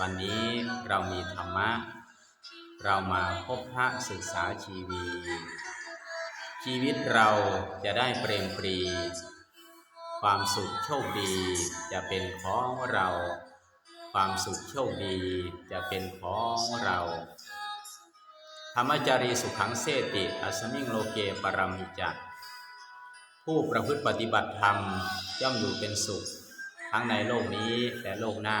วันนี้เรามีธรรมะ เรามาพบพระศึกษาชีวี ชีวิตเราจะได้เปรมปรี ความสุขโชคดีจะเป็นของเรา ความสุขโชคดีจะเป็นของเรา ธรรมจารีสุขังเสติอัสมิงโลเกปรมิจักผู้ประพฤติปฏิบัติธรรมย่อมอยู่เป็นสุข ทั้งในโลกนี้และโลกหน้า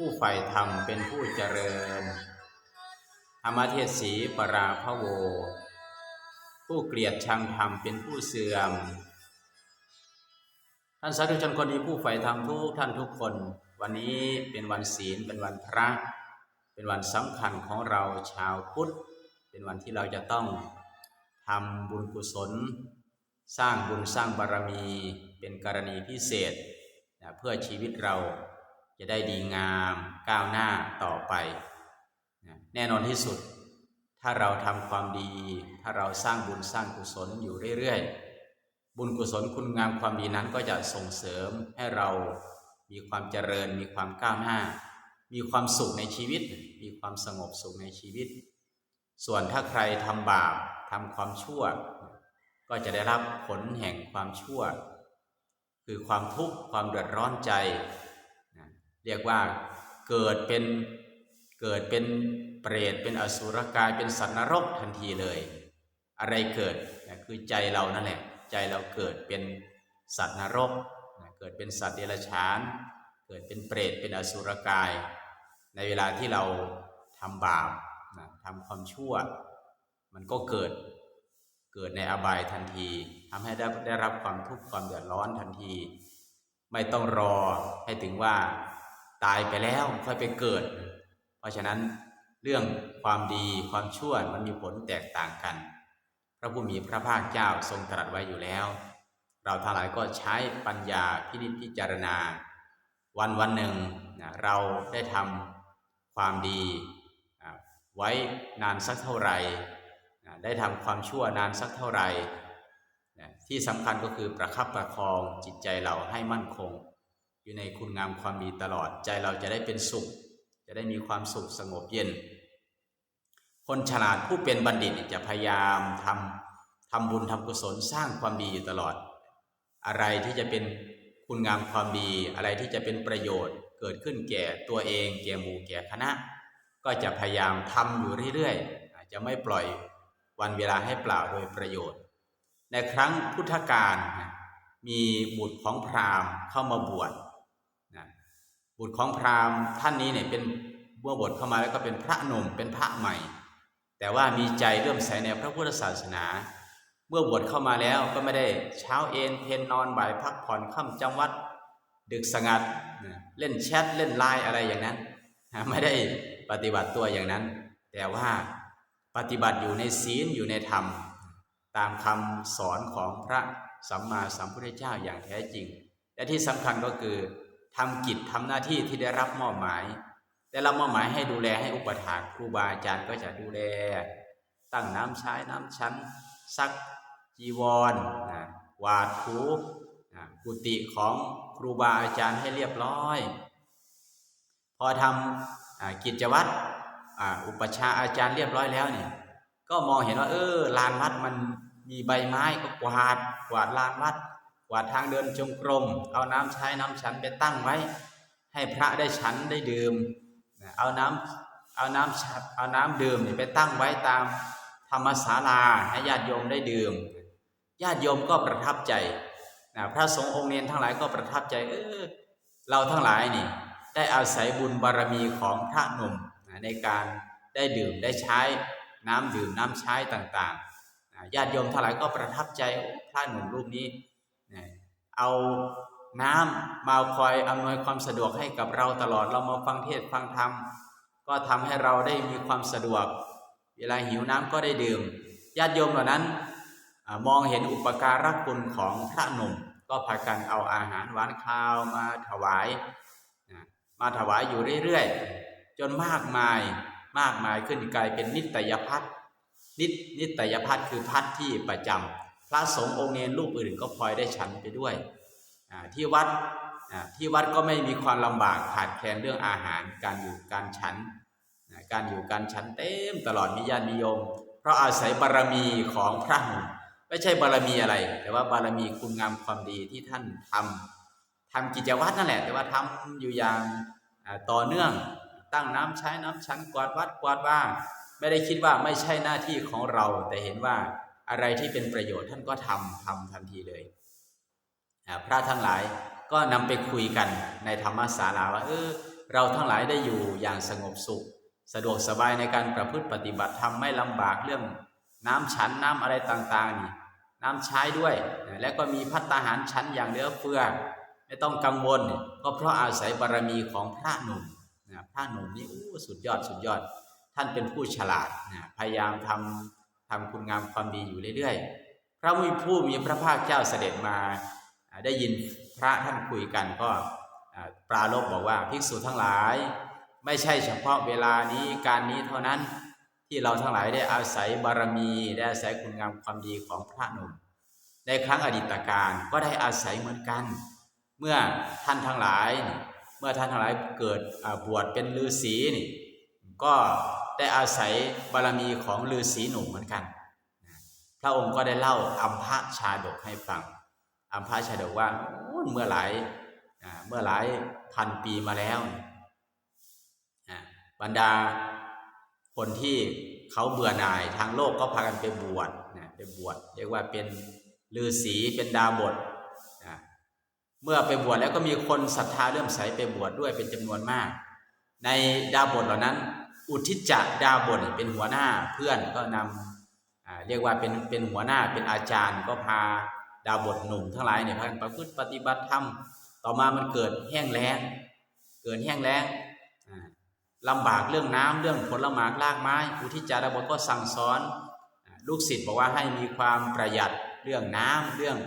ผู้ใฝ่ธรรมเป็นผู้เจริญ ธรรมเทศสีปราพะโว ผู้เกลียดชังธรรมเป็นผู้เสื่อม ท่านสาธุชนคนดีผู้ใฝ่ธรรมทุกท่านทุกคน วันนี้เป็นวันศีลเป็นวันพระ เป็นวันสำคัญของเราชาวพุทธ เป็นวันที่เราจะต้องทำบุญกุศล สร้างบุญสร้างบารมีเป็นกรณีพิเศษนะเพื่อชีวิตเรา จะได้ดีงามก้าวหน้าต่อไป แน่นอนที่สุด ถ้าเราทำความดี ถ้าเราสร้างบุญสร้างกุศลอยู่เรื่อยๆ บุญกุศลคุณงามความดีนั้นก็จะส่งเสริมให้เรามีความเจริญ มีความก้าวหน้า มีความสุขในชีวิต มีความสงบสุขในชีวิต ส่วนถ้าใครทำบาปทำความชั่ว ก็จะได้รับผลแห่งความชั่ว คือความทุกข์ความเดือดร้อนใจ เรียกว่าเกิดเป็นเกิดเป็นเปรตเป็นอสุรกายเป็นสัตว์นรกทันทีเลย อะไรเกิดนะคือใจเรานั่นแหละ ใจเราเกิดเป็นสัตว์นรกนะเกิดเป็นสัตว์เดรัจฉาน เกิดเป็นเปรตเป็นอสุรกาย ในเวลาที่เราทำบาปนะทำความชั่ว มันก็เกิดเกิดในอบายทันทีทำให้ได้ได้รับความทุกข์ความเดือดร้อนทันที ไม่ต้องรอให้ถึงว่า ตายไปแล้วค่อยไปเกิด เพราะฉะนั้นเรื่องความดีความชั่วมันมีผลแตกต่างกัน พระผู้มีพระภาคเจ้าทรงตรัสไว้อยู่แล้ว เราทั้งหลายก็ใช้ปัญญาพินิจพิจารณา วันวันหนึ่งนะเราได้ทำความดีไว้นานสักเท่าไหร่นะได้ทำความชั่วนานสักเท่าไหร่นะที่สำคัญก็คือประคับประคองจิตใจเราให้มั่นคง อยู่ในคุณงามความดีตลอด ใจเราจะได้เป็นสุข จะได้มีความสุขสงบเย็น คนฉลาดผู้เป็นบัณฑิตจะพยายามทำทำบุญทำกุศลสร้างความดีอยู่ตลอด อะไรที่จะเป็นคุณงามความดีอะไรที่จะเป็นประโยชน์เกิดขึ้นแก่ตัวเองแก่หมู่แก่คณะ ก็จะพยายามทำอยู่เรื่อยๆอาจจะไม่ปล่อยวันเวลาให้เปล่าโดยประโยชน์ ในครั้งพุทธกาลมีบุตรของพราหมณ์เข้ามาบวช บุตรของพราหมณ์ท่านนี้เนี่ยเป็นเมื่อบวชเข้ามาแล้วก็เป็นพระหนุ่มเป็นพระใหม่ แต่ว่ามีใจเริ่อมใสในพระพุทธศาสนา เมื่อบวชเข้ามาแล้วก็ไม่ได้เช้าเอนเพนนอนบ่ายพักผ่อนค่ำจำวัด ดึกสงัดเล่นแชทเล่นไลน์อะไรอย่างนั้น ไม่ได้ปฏิบัติตัวอย่างนั้น แต่ว่าปฏิบัติอยู่ในศีลอยู่ในธรรม ตามคำสอนของพระสัมมาสัมพุทธเจ้าอย่างแท้จริง และที่สำคัญก็คือ ทำกิจทำหน้าที่ที่ได้รับมอบหมาย ได้รับมอบหมายให้ดูแลให้อุปถากครูบาอาจารย์ก็จะดูแล ตั้งน้ำใช้น้ำชั้น ซักจีวรนะวาดถูนะกุฏิของครูบาอาจารย์ให้เรียบร้อย พอทำกิจวัตรอุปชาอาจารย์เรียบร้อยแล้วเนี่ยก็มองเห็นว่า เออลานวัดมันมีใบไม้ก็กวาดกวาดลานวัด กวาดทางเดินจงกรม เอาน้ำใช้น้ำฉันไปตั้งไว้ ให้พระได้ฉันได้ดื่ม เอาน้ำเอาน้ำฉัดเอาน้ำดื่มนี่ไปตั้งไว้ตามธรรมศาลาให้ญาติโยมได้ดื่ม ญาติโยมก็ประทับใจนะพระสงฆ์องค์เนนทั้งหลายก็ประทับใจเออเราทั้งหลายนี่ ได้อาศัยบุญบารมีของพระหนุ่มนะในการได้ดื่มได้ใช้น้ำดื่มน้ำใช้ต่างๆญาติโยมทั้งหลายก็ประทับใจพระหนุ่มรูปนี้ เอาน้ำมาคอยอำนวยความสะดวกให้กับเราตลอดเรามาฟังเทศฟังธรรมก็ทำให้เราได้มีความสะดวก เวลาหิวน้ำก็ได้ดื่มญาติโยมเหล่านั้นอมองเห็นอุปการะคุณของพระหนุ่ม ก็พากันเอาอาหารหวานข้าวมาถวาย มาถวายอยู่เรื่อยๆ จนมากมายมากมายขึ้นกลายเป็นนิตยพัฒน์นิตนิตยพัฒน์คือพัฒน์ที่ประจำ พระสงฆ์องค์เนรรูปอื่นก็พลอยได้ฉันไปด้วยที่วัดที่วัดก็ไม่มีความลำบากขาดแคลนเรื่องอาหารการอยู่การฉันการอยู่การฉันเต็มตลอดมีญาตินิยม เพราะอาศัยบารมีของพระไม่ใช่บารมีอะไร แต่ว่าบารมีคุณงามความดีที่ท่านทำทำกิจวัตรนั่นแหละ แต่ว่าทำอยู่อย่างต่อเนื่องตั้งน้ำใช้น้ำชั้นกวาดวัดกวาดว่างไม่ได้คิดว่าไม่ใช่หน้าที่ของเราแต่เห็นว่า อะไรที่เป็นประโยชน์ท่านก็ทำทำทันทีเลย พระทั้งหลายก็นำไปคุยกันในธรรมศาลาว่าเออเราทั้งหลายได้อยู่อย่างสงบสุข สะดวกสบายในการประพฤติปฏิบัติธรรมไม่ลำบากเรื่องน้ำฉันน้ำอะไรต่างๆนี่น้ำใช้ด้วย และก็มีพัตตาหารฉันอย่างเหลือเฟือไม่ต้องกังวล ก็เพราะอาศัยบารมีของพระหนุ่มนะพระหนุ่มนี่อู้สุดยอดสุดยอด ท่านเป็นผู้ฉลาดนะพยายามทำ ทำคุณงามความดีอยู่เรื่อยๆ พระมีผู้มีพระภาคเจ้าเสด็จมาได้ยินพระท่านคุยกันก็ปราลบบอกว่าภิกษุทั้งหลาย ไม่ใช่เฉพาะเวลานี้การนี้เท่านั้นที่เราทั้งหลายได้อาศัยบารมีได้อาศัยคุณงามความดีของพระหนุ่มในครั้งอดีตการก็ได้อาศัยเหมือนกัน เมื่อท่านทั้งหลาย เมื่อท่านทั้งหลายเกิดบวชเป็นฤาษีนี่ก็ ได้อาศัยบารมีของฤาษีหนุ่มเหมือนกัน พระองค์ก็ได้เล่าอัมพะชาดกให้ฟัง อัมพะชาดกว่าเมื่อหลายเมื่อหลายพันปีมาแล้ว บรรดาคนที่เขาเบื่อหน่ายทางโลกก็พากันไปบวชนะไปบวชเรียกว่าเป็นฤาษีเป็นดาบทนะเมื่อไปบวชแล้วก็มีคนศรัทธาเริ่อมใสไปบวชดด้วยเป็นจำนวนมาก ในดาบทเหล่านั้น อุทิจจะดาบทเป็นหัวหน้าเพื่อนก็นำเรียกว่าเป็นเป็นหัวหน้าเป็นอาจารย์ก็พาดาบทหนุ่มทั้งหลายเนี่ยพากันประพฤติปฏิบัติธรรมต่อมามันเกิดแห้งแล้งเกิดแห้งแล้งอ่าลำบากเรื่องน้ำเรื่องผลไม้รากไม้ อุทิจารบทก็สั่งสอน ลูกศิษย์บอกว่าให้มีความประหยัดเรื่องน้ำเรื่อง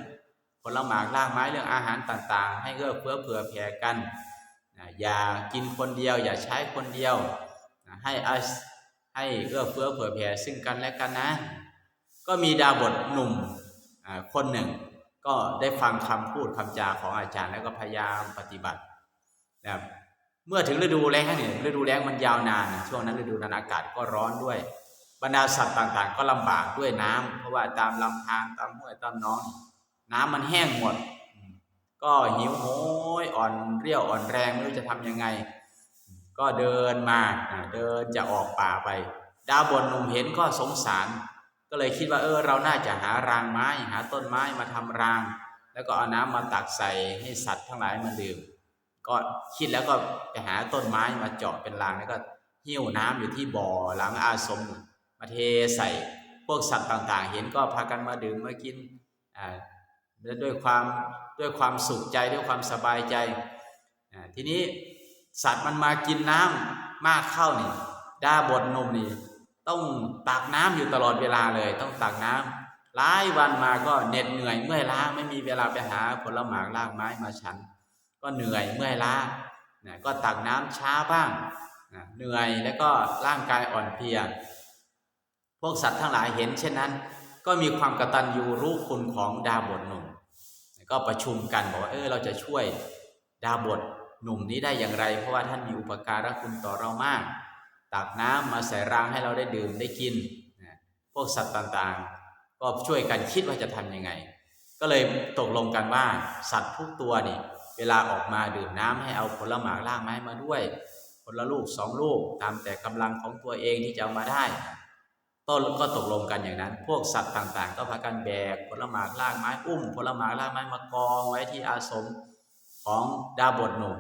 ผลไม้รากไม้เรื่องอาหารต่างๆ ให้เอื้อเฟื้อเผื่อแผ่กัน อย่ากินคนเดียว อย่าใช้คนเดียว ให้อาศให้เอื้อเฟื้อเผื่อแผ่ซึ่งกันและกันนะ ก็มีดาบทหนุ่มอ่าคนหนึ่ง ก็ได้ฟังคำพูดคำจาของอาจารย์แล้วก็พยายามปฏิบัตินะครับเมื่อถึงฤดูแล้งเนี่ยฤดูแล้งมันยาวนาน ช่วงนั้นฤดูนั้นอากาศก็ร้อนด้วย บรรดาสัตว์ต่างๆ ก็ลำบากด้วยน้ำเพราะว่าตามลำธารตามห้วยตามน้อง น้ำมันแห้งหมด ก็หิวโหยอ่อนเรี่ยวอ่อนแรงไม่รู้จะทำยังไง ก็เดินมาเดินจะออกป่าไป ดาวบนหนุ่มเห็นก็สงสาร ก็เลยคิดว่าเออเราน่าจะหารางไม้หาต้นไม้มาทำราง แล้วก็เอาน้ำมาตักใส่ให้สัตว์ทั้งหลายมาดื่ม ก็คิดแล้วก็ไปหาต้นไม้มาเจาะเป็นรางแล้วก็หิ้วน้ำอยู่ที่บ่อหลังอาสมมาเทใส่พวกสัตว์ต่างๆ เห็นก็พากันมาดื่มมากินอ่าด้วยความด้วยความสุขใจด้วยความสบายใจอ่าทีนี้ สัตว์มันมากินน้ำมากเข้านี่ดาบทนมนี่ต้องตักน้ำอยู่ตลอดเวลาเลย ต้องตักน้ำหลายวันมาก็เหน็ดเหนื่อยเมื่อยล้าไม่มีเวลาไปหาผลไม้รากไม้มาฉัน ก็เหนื่อยเมื่อยล้านะก็ตักน้ำช้าบ้างนะเหนื่อยแล้วก็ร่างกายอ่อนเพลีย พวกสัตว์ทั้งหลายเห็น เช่นนั้น ก็มีความกตัญญูรู้คุณของดาบทหนุ่มก็ประชุมกันบอกว่าเออเราจะช่วยดาบท หนุ่มนี้ได้อย่างไร เพราะว่าท่านมีอุปการะคุณต่อเรามาก ตักน้ำมาใส่รางให้เราได้ดื่มได้กิน พวกสัตว์ต่างๆ ก็ช่วยกันคิดว่าจะทำยังไง ก็เลยตกลงกันว่าสัตว์ทุกตัวนี่เวลาออกมาดื่มน้ำให้เอาผลไม้รากไม้มาด้วยผคนละลูกสองลูกตามแต่กำลังของตัวเองที่จะเอามาได้ ต้นก็ตกลงกันอย่างนั้น พวกสัตว์ต่างๆ ก็พากันแบกผลหมากลากไม้อุ้มผลหมากลากไม้มากองไว้ที่อาสมของดาบทหนุ่ม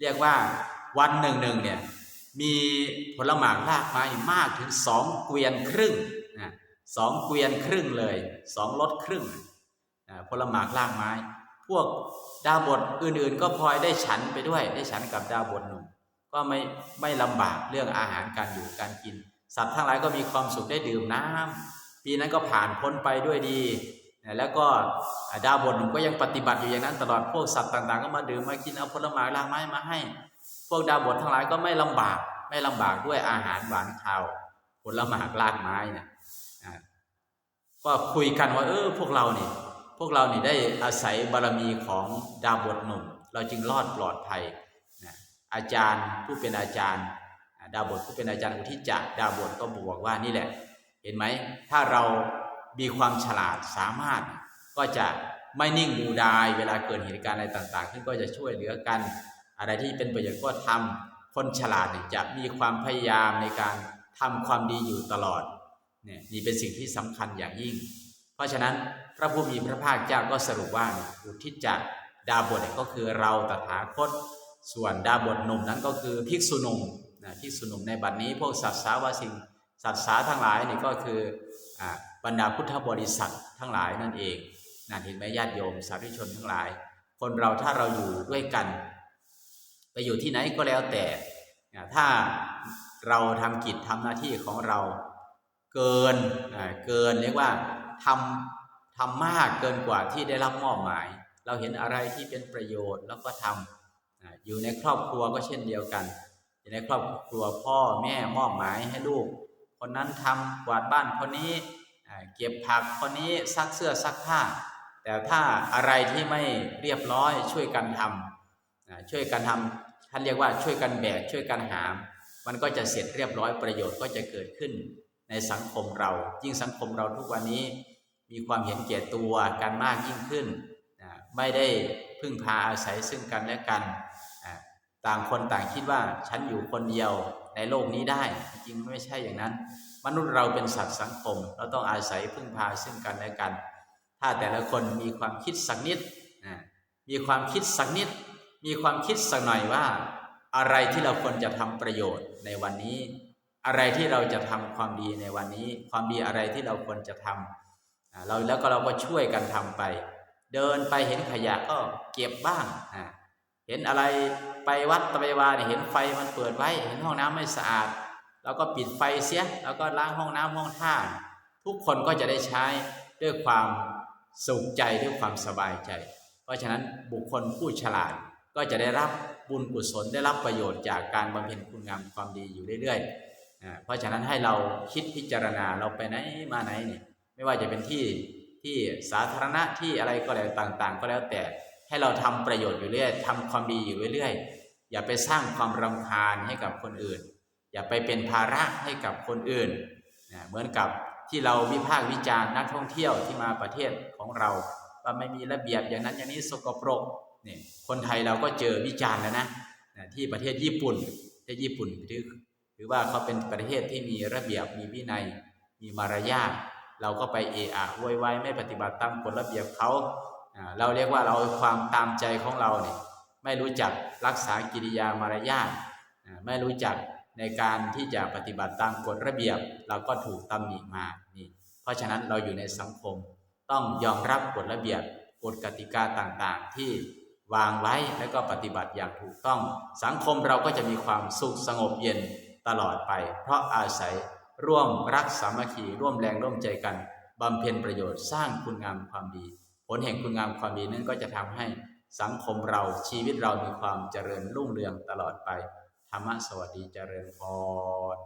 เรียกว่าวันหนึ่งหนึ่งเนี่ยมีผลหมากลากไม้มากถึงสองเกวียนครึ่งนะสองเกวียนครึ่งเลยสองรถครึ่งนะผลหมากลากไม้ พวกดาวบทอื่นๆ ก็พลอยได้ฉันไปด้วย ได้ฉันกับดาวบทหนุ่มก็ไม่ไม่ลำบากเรื่องอาหารการอยู่การกิน สัตว์ทั้งหลายก็มีความสุขได้ดื่มน้ำปีนั้นก็ผ่านพ้นไปด้วยดี แล้วก็ดาวบทหนุ่มก็ยังปฏิบัติอยู่อย่างนั้นตลอดพวกสัตว์ต่างๆ ก็มาดื่มมากินเอาผลไม้ลากไม้มาให้ พวกดาวบททั้งหลายก็ไม่ลำบากไม่ลำบากด้วยอาหารหวานข้าวผลไม้ลากไม้เนี่ยก็คุยกันว่าเออพวกเราเนี่ยพวกเรานี่ได้อาศัยบารมีของดาวบทหนุ่ม เราจึงรอดปลอดภัยอาจารย์ผู้เป็นอาจารย์ ดาวบทผู้เป็นอาจารย์อุทิจักดาวบทก็บอกว่านี่แหละ เห็นไหมถ้าเรา มีความฉลาดสามารถก็จะไม่นิ่งดูดาย เวลาเกิดเหตุการณ์อะไรต่างๆขึ้นก็จะช่วยเหลือกัน อะไรที่เป็นประโยชน์ก็ทำคนฉลาดจะมีความพยายามในการทำความดีอยู่ตลอดเนี่ยนี่เป็นสิ่งที่สำคัญอย่างยิ่ง เพราะฉะนั้นพระผู้มีพระภาคเจ้าก็สรุปว่าเนี่ยอุทิศจักดาบทก็คือเราตถาคต ส่วนดาบทหนุ่มนั้นก็คือภิกษุหนุ่มนะภิกษุหนุ่มในบัดนี้พวกสัตว์สาวสิงสัตว์สาทั้งหลายนี่ก็คืออ่า บรรดาพุทธบริษัททั้งหลายนั่นเองนะเห็นไหมญาติโยมสาธุชนทั้งหลาย คนเราถ้าเราอยู่ด้วยกัน ไปอยู่ที่ไหนก็แล้วแต่ ถ้าเราทำกิจทำหน้าที่ของเราเกินเกินเรียกว่าทำทำมากเกินกว่าที่ได้รับมอบหมาย เราเห็นอะไรที่เป็นประโยชน์แล้วก็ทำอยู่ในครอบครัวก็เช่นเดียวกัน อยู่ในครอบครัวพ่อแม่มอบหมายให้ลูก คนนั้นทำกวาดบ้านคนนี้ เก็บผักคนนี้ซักเสื้อซักผ้า แต่ถ้าอะไรที่ไม่เรียบร้อยช่วยกันทำช่วยกันทำท่านเรียกว่าช่วยกันแบกช่วยกันหาม มันก็จะเสร็จเรียบร้อยประโยชน์ก็จะเกิดขึ้นในสังคมเรา ยิ่งสังคมเราทุกวันนี้ มีความเห็นแก่ตัวกันมากยิ่งขึ้น ไม่ได้พึ่งพาอาศัยซึ่งกันและกัน ต่างคนต่างคิดว่าฉันอยู่คนเดียวในโลกนี้ได้ จริงไม่ใช่อย่างนั้น มนุษย์เราเป็นสัตว์สังคม เราต้องอาศัยพึ่งพาซึ่งกันและกัน ถ้าแต่ละคนมีความคิดสักนิดอ่ามีความคิดสักนิด มีความคิดสักหน่อยว่า อะไรที่เราควรจะทำประโยชน์ในวันนี้ อะไรที่เราจะทำความดีในวันนี้ ความดีอะไรที่เราควรจะทำอ่าเราแล้วก็เราก็ช่วยกันทำไป เดินไปเห็นขยะก็เก็บบ้างเห็นอะไรไปวัดตะไปวาเนี่ยเห็นไฟมันเปิดไว้ เห็นห้องน้ำไม่สะอาด เราก็ปิดไฟเสีย แล้วก็ล้างห้องน้ำห้องท่า ทุกคนก็จะได้ใช้ด้วยความสุขใจด้วยความสบายใจ เพราะฉะนั้นบุคคลผู้ฉลาดก็จะได้รับบุญกุศลได้รับประโยชน์จากการบำเพ็ญคุณงามความดีอยู่เรื่อยๆ เพราะฉะนั้นให้เราคิดพิจารณาเราไปไหนมาไหนเนี่ยไม่ว่าจะเป็นที่ที่สาธารณะที่อะไรก็แล้วต่าง ๆ ก็แล้วแต่ให้เราทำประโยชน์อยู่เรื่อยทำความดีอยู่เรื่อยๆ อย่าไปสร้างความรำคาญให้กับคนอื่น อย่าไปเป็นภาระให้กับคนอื่นนะเหมือนกับที่เราวิพากษ์วิจารณ์นักท่องเที่ยวที่มาประเทศของเรา ว่าไม่มีระเบียบอย่างนั้นอย่างนี้สกปรกเนี่ยคนไทยเราก็เจอวิจารณ์แล้วนะนะที่ประเทศญี่ปุ่นประเทศญี่ปุ่นถือถือว่าเขาเป็นประเทศที่มีระเบียบมีวินัย มีมารยาทเราก็ไปเอะอะโวยวายไม่ปฏิบัติตามกฎระเบียบเขาเราเรียกว่าเราความตามใจของเราเนี่ยไม่รู้จักรักษากิริยามารยาทไม่รู้จัก ในการที่จะปฏิบัติตามกฎระเบียบ เราก็ถูกตำหนิมานี่เพราะฉะนั้นเราอยู่ในสังคม ต้องยอมรับกฎระเบียบกฎกติกาต่างๆ ที่วางไว้แล้วก็ปฏิบัติอย่างถูกต้อง สังคมเราก็จะมีความสุขสงบเย็นตลอดไป เพราะอาศัยร่วมรักสามัคคีร่วมแรงร่วมใจกันบำเพ็ญประโยชน์สร้างคุณงามความดี ผลแห่งคุณงามความดีนั้นก็จะทำให้สังคมเราชีวิตเรามีความเจริญรุ่งเรืองตลอดไป ธรรมสวัสดีเจริญพร